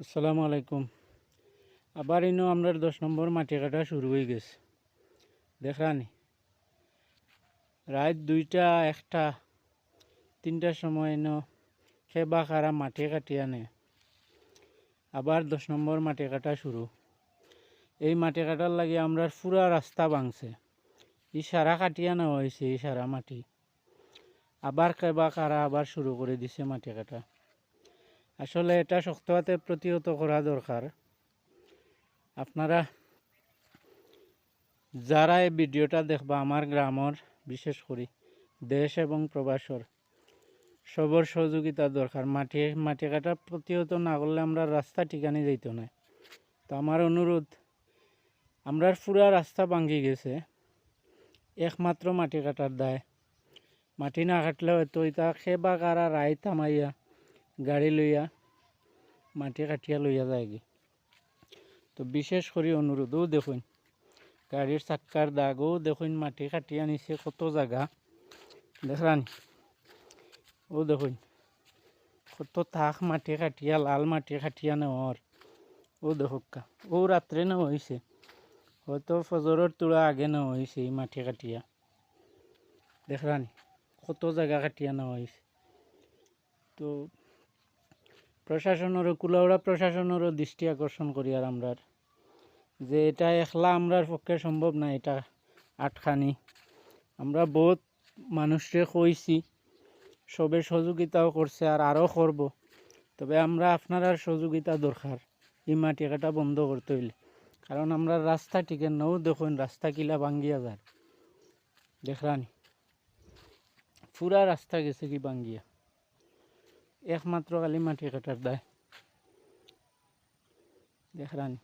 আসসালামু আলাইকুম। আবার ইনো আমরা দশ নম্বর মাটি কাটা শুরু হয়ে গেছে। দেখানি রাত দুইটা, একটা, তিনটার সময় এনো খেবা খারা মাটি কাটি আনে। আবার দশ নম্বর মাটি কাটা শুরু। এই মাটি কাটার লাগে আমরা পুরা রাস্তা ভাঙছে। ই সারা কাটিয়া নেওয়া হয়েছে, এই সারা মাটি। আবার খেবা খারা আবার শুরু করে দিছে মাটি কাটা আসলে এটা শক্ত হাতে প্রতিহত করা দরকার। আপনারা যারা এই ভিডিওটা দেখবা, আমার গ্রামের, বিশেষ করে দেশ এবং প্রবাসর, সবর সহযোগিতা দরকার। মাটি মাটি কাটা প্রতিহত না করলে আমরা রাস্তা ঠিকানি যাইত না। তো আমার অনুরোধ, আমরা পুরা রাস্তা ভাঙ্গি গেছে। একমাত্র মাটি কাটার দায়। মাটি না কাটলে হয়তো ইতা খেবা কারা রায় থামাইয়া গাড়ি লইয়া, মাটি কাটিয়া লইয়া যায়গে। তো বিশেষ করে অনুরোধও দেখুন গাড়ির চাক্কার দাগও দেখুন, মাটি কাটিয়া নিছে কত জায়গা দেখরানি ও দেখুন, কত থাক মাটি কাটিয়া, লাল মাটি কাটিয়া নেওয়ার ও দেখুকা ও রাত্রে নেওয়া হয়েছে হয়তো ফজরের তোলা আগে নেওয়া হয়েছে এই মাটি কাটিয়া? দেখরানি কত জায়গা কাটিয়া নেওয়া হয়েছে তো প্রশাসনেরও কুলাউড়া প্রশাসনেরও দৃষ্টি আকর্ষণ করি আর আমরার। যে এটা একলা আমরার পক্ষে সম্ভব না, এটা আটখানি। আমরা বহুত মানুষকে কইছি, সবে সহযোগিতাও করছে আর আরও করব। তবে আমরা আপনার আর সহযোগিতা দরকার, এই মাটি কাটা বন্ধ করতে হইলে। কারণ আমরা রাস্তা টিকে নও, দেখুন রাস্তা কিলা ভাঙ্গিয়া যায় দেখরানি পুরা রাস্তা গেছে কি ভাঙ্গিয়া। একমাত্র খালি মাটি কাটার দায় দেখরানি